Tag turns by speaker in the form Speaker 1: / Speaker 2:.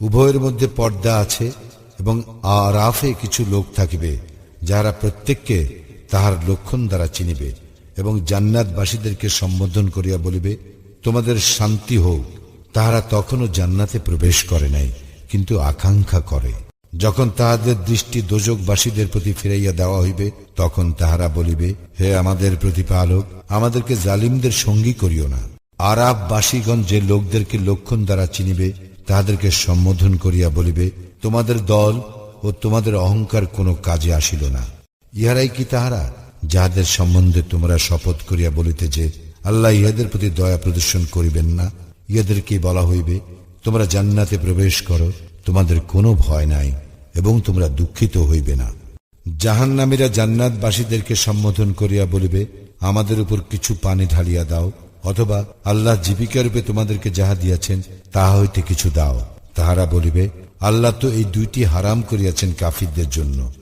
Speaker 1: উভয়ের মধ্যে পর্দা আছে এবং আরাফে কিছু লোক থাকিবে যারা প্রত্যেককে তাহার লক্ষণ দ্বারা চিনিবে এবং জান্নাতবাসীদেরকে সম্বোধন করিয়া বলিবে, তোমাদের শান্তি হোক, তাহারা তখনও জান্নাতে প্রবেশ করে নাই, কিন্তু আকাঙ্ক্ষা করে। যখন তাহাদের দৃষ্টি দোজকবাসীদের প্রতি ফিরাইয়া দেওয়া হইবে, তখন তাহারা বলিবে, হে আমাদের প্রতিপালক, আমাদেরকে জালিমদের সঙ্গী করিও না। আরাববাসীগণ যে লোকদেরকে লক্ষণ দ্বারা চিনিবে তাহাদেরকে সম্বোধন করিয়া বলিবে, তোমাদের দল ও তোমাদের অহংকার কোনো কাজে আসিল না। ইহারাই কি তাহারা? যাহাদের সম্বন্ধে তোমরা শপথ করিয়া বলিতে যে, আল্লাহ ইহাদের প্রতি দয়া প্রদর্শন করিবেন না ইহাদেরকে বলা হইবে? তোমরা জান্নাতে প্রবেশ করো, তোমাদের কোনো ভয় নাই, এবং তোমরা দুঃখিত হইবে না। জাহান্নামীরা জান্নাতবাসীদেরকে সম্বোধন করিয়া বলিবে, আমাদের উপর কিছু পানি ঢালিয়া দাও অথবা আল্লাহ জীবিকা রূপে তোমাদেরকে যাহা দিয়াছেন, তাহা হইতে কিছু দাও। তাহারা বলিবে, আল্লাহ তো এই দুইটি হারাম করিয়াছেন কাফিরদের জন্য।